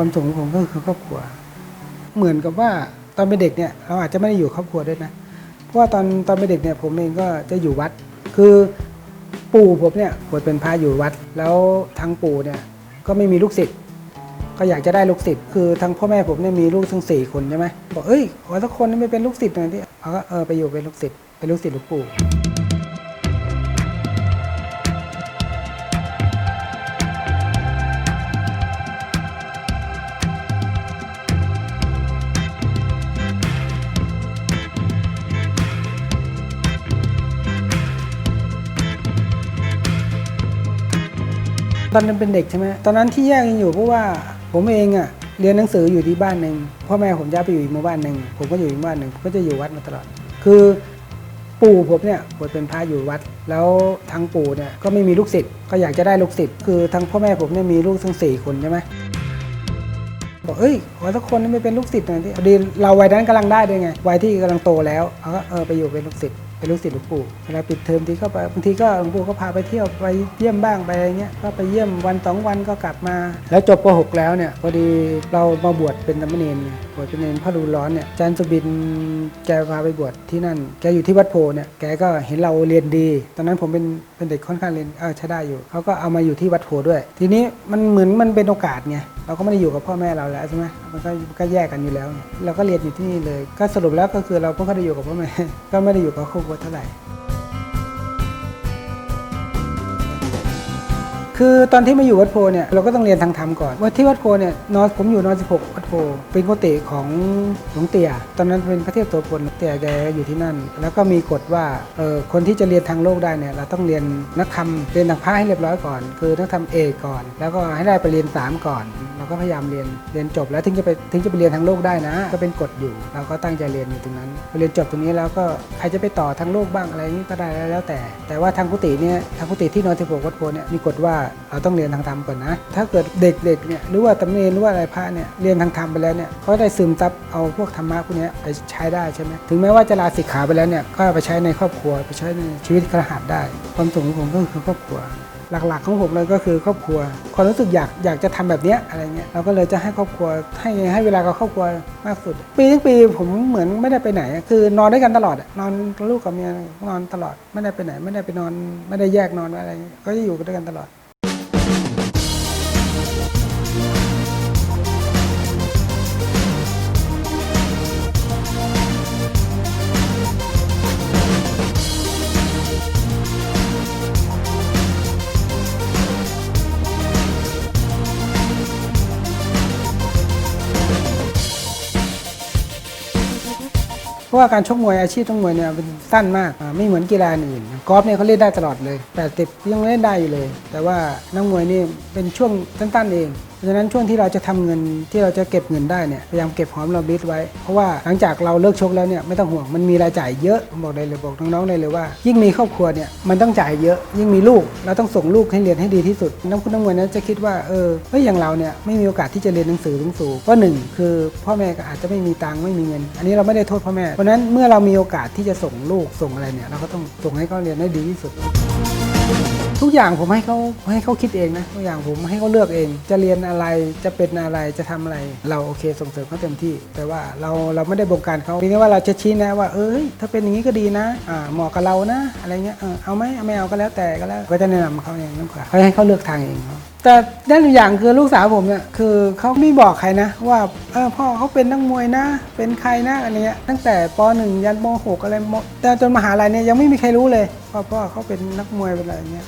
ความสุขของผมก็คือครอบครัว เหมือนกับว่าตอนเป็นเด็กเนี่ยเราอาจจะไม่ได้อยู่ครอบครัวด้วยนะเพราะว่าตอนตอนเป็นเด็กเนี่ยผมเองก็จะอยู่วัด คือปู่ผมเนี่ยบวชเป็นพระอยู่วัด แล้วทางปู่เนี่ยก็ไม่มีลูกศิษย์ก็อยากจะได้ลูกศิษย์คือทางพ่อแม่ผมเนี่ยมีลูกทั้งสี่คนใช่ไหมบอกเอ้ยขอสักคนนึงไปเป็นลูกศิษย์หน่อยที่เขาก็เออไปอยู่เป็นลูกศิษย์เป็นลูกศิษย์หลวงปู่ ตอนนั้นเป็นเด็กใช่ไหมตอนนั้นที่แยกกันอยู่เพราะว่าผมเองอะเรียนหนังสืออยู่ที่บ้านหนึ่งพ่อแม่ผมย้ายไปอยู่อีกหมู่บ้านหนึ่งผมก็อยู่อีกหมู่บ้านหนึ่งก็จะอยู่วัดมาตลอด คือปู่ผมเนี่ยบวชเป็นพระอยู่วัด แล้วทางปู่เนี่ยก็ไม่มีลูกศิษย์ก็อยากจะได้ลูกศิษย์คือทางพ่อแม่ผมเนี่ยมีลูกทั้งสี่คนใช่ไหมบอกเอ้ยขอสักคนนึงไปเป็นลูกศิษย์หน่อยที่พอดีเราวัยนั้นกำลังได้ด้วยไงวัยที่กำลังโตแล้วเขาก็เออไปอยู่เป็นลูกศิษย์ เป็นลูกศิษย์หลวงปู่เวลาปิดเทอมทีก็ไปบางทีก็หลวงปู่ก็พาไปเที่ยวไปเยี่ยมบ้างไปอะไรเงี้ยก็ไปเยี่ยมวันสองวันก็กลับมา แล้วจบป .6 แล้วเนี่ยพอดีเรามาบวชเป็นสามเณรบวชเป็นเนรพระดูร้อนเนี่ยอาจารย์สุบินแกพาไปบวชที่นั่น แกอยู่ที่วัดโพเนี่ยแกก็เห็นเราเรียนดี ตอนนั้นผมเป็นเป็นเด็กค่อนข้างเรียนเออใช้ได้อยู่เขาก็เอามาอยู่ที่วัดโพด้วย ทีนี้มันเหมือนมันเป็นโอกาสไง เราก็ไม่ได้อยู่กับพ่อแม่เราแล้วใช่ไหมมันก็ก็แยกกันอยู่แล้วเราก็เรียนอยู่ที่นี่เลย ก็สรุปแล้วก็คือเราไม่ได้อยู่กับพ่อแม่ก็ไม่ได้อยู่กับครอบครัวเท่าไหร่ คือตอนที่มาอยู่วัดโพเนี่ยเราก็ต้องเรียนทางธรรมก่อนว่าที่วัดโพเนี่ยนอนผมอยู่นอน16วัดโพเป็นโกติของหลวงเตี่ยตอนนั้นเป็นพระเทพโสพลเตี่ยแกอยู่ที่นั่น แล้วก็มีกฎว่าเออคนที่จะเรียนทางโลกได้เนี่ยเราต้องเรียนนักธรรมเรียนทางพระให้เรียบร้อยก่อน คือนักธรรมเอกก่อน แล้วก็ให้ได้ไปเรียนสามก่อน ก็พยายามเรียนเรียนจบแล้วถึงจะไปถึงจะไปเรียนทางโลกได้นะ ก็เป็นกฎอยู่ เราก็ตั้งใจเรียนอยู่ตรงนั้นพอเรียนจบตรงนี้แล้วก็ใครจะไปต่อทางโลกบ้างอะไรอย่างนี้ก็ได้แล้วแต่ แต่ว่าทางกุฏิเนี่ยทางกุฏิที่นอนที่ปกวัดโพเนี่ยมีกฎว่าเราต้องเรียนทางธรรมก่อนนะ ถ้าเกิดเด็กๆเนี่ยหรือว่าตำเนรหรือว่าอะไรพระเนี่ยเรียนทางธรรมไปแล้วเนี่ยเขาได้ซึมซับเอาพวกธรรมะพวกนี้ไปใช้ได้ใช่ไหมถึงแม้ว่าจะลาสิกขาไปแล้วเนี่ยก็ไปใช้ในครอบครัวไปใช้ในชีวิตครหัสถ์ได้ ความสุขของผมก็คือครอบครัว หลักๆของผมเลยก็คือครอบครัวความรู้สึกอยากอยากจะทำแบบนี้อะไรเงี้ยเราก็เลยจะให้ครอบครัวให้ให้เวลากับครอบครัวมากสุด ปีทั้งปีผมเหมือนไม่ได้ไปไหน คือนอนด้วยกันตลอดนอนลูกกับเมียนอนตลอดไม่ได้ไปไหน ไม่ได้ไปนอนไม่ได้แยกนอนอะไรก็จะอยู่ด้วยกันตลอด เพราะว่าการชกมวยอาชีพชกมวยเนี่ยเป็นสั้นมากอ่าไม่เหมือนกีฬาอื่นกอล์ฟเนี่ยเขาเล่นได้ตลอดเลย แต่ติบยังเล่นได้อยู่เลย แต่ว่านักมวยนี่เป็นช่วงสั้นๆเองเพราะฉะนั้นช่วงที่เราจะทำเงินที่เราจะเก็บเงินได้เนี่ยพยายามเก็บหอมรอมริบไว้ เพราะว่าหลังจากเราเลิกชกแล้วเนี่ยไม่ต้องห่วงมันมีรายจ่ายเยอะผมบอกได้เลยบอกน้องๆได้เลยว่า ยิ่งมีครอบครัวเนี่ยมันต้องจ่ายเยอะยิ่งมีลูกเราต้องส่งลูกให้เรียนให้ดีที่สุดนักคุณนักมวยนั้นจะคิดว่าเออเฮ้ยอย่างเราเนี่ยไม่มีโอกาสที่จะเรียนหนังสือสูงๆเพราะหนึ่งคือพ่อแม่ก็อาจจะไม่มีตังค์ไม่มีเงิน อันนี้เราไม่ได้โทษพ่อแม่เพราะฉะนั้นเมื่อเรามีโอกาสที่จะส่งลูกส่งอะไรเนี่ยเราก็ต้องส่งให้เขาเรียนได้ดีที่สุด ทุกอย่างผมให้เขาให้เขาคิดเองนะทุกอย่างผมให้เขาเลือกเอง จะเรียนอะไรจะเป็นอะไรจะทำอะไร เราโอเคส่งเสริมเขาเต็มที่ แต่ว่าเราเราไม่ได้บงการเขาเพียงแค่ว่าเราจะชี้แนะว่าเอ้ยถ้าเป็นอย่างนี้ก็ดีนะอ่าเหมาะกับเรานะ อะไรเงี้ยเออเอาไหมเอาไม่เอาก็แล้วแต่ก็แล้วก็จะแนะนำเขาเองนั่นกว่าให้เขาเลือกทางเองเขาแต่ด้านอย่างคือลูกสาวผมเนี่ยคือเขาไม่บอกใครนะ ว่าเออพ่อเขาเป็นนักมวยนะ เป็นใครนะอะไรเงี้ยตั้งแต่ป .1 ยันป .6 อะไรมแต่จนมหาลัยเนี่ยยังไม่มีใครรู้เลยว่าพ่อเขาเป็นนักมวยเป็นอะไรเงี้ย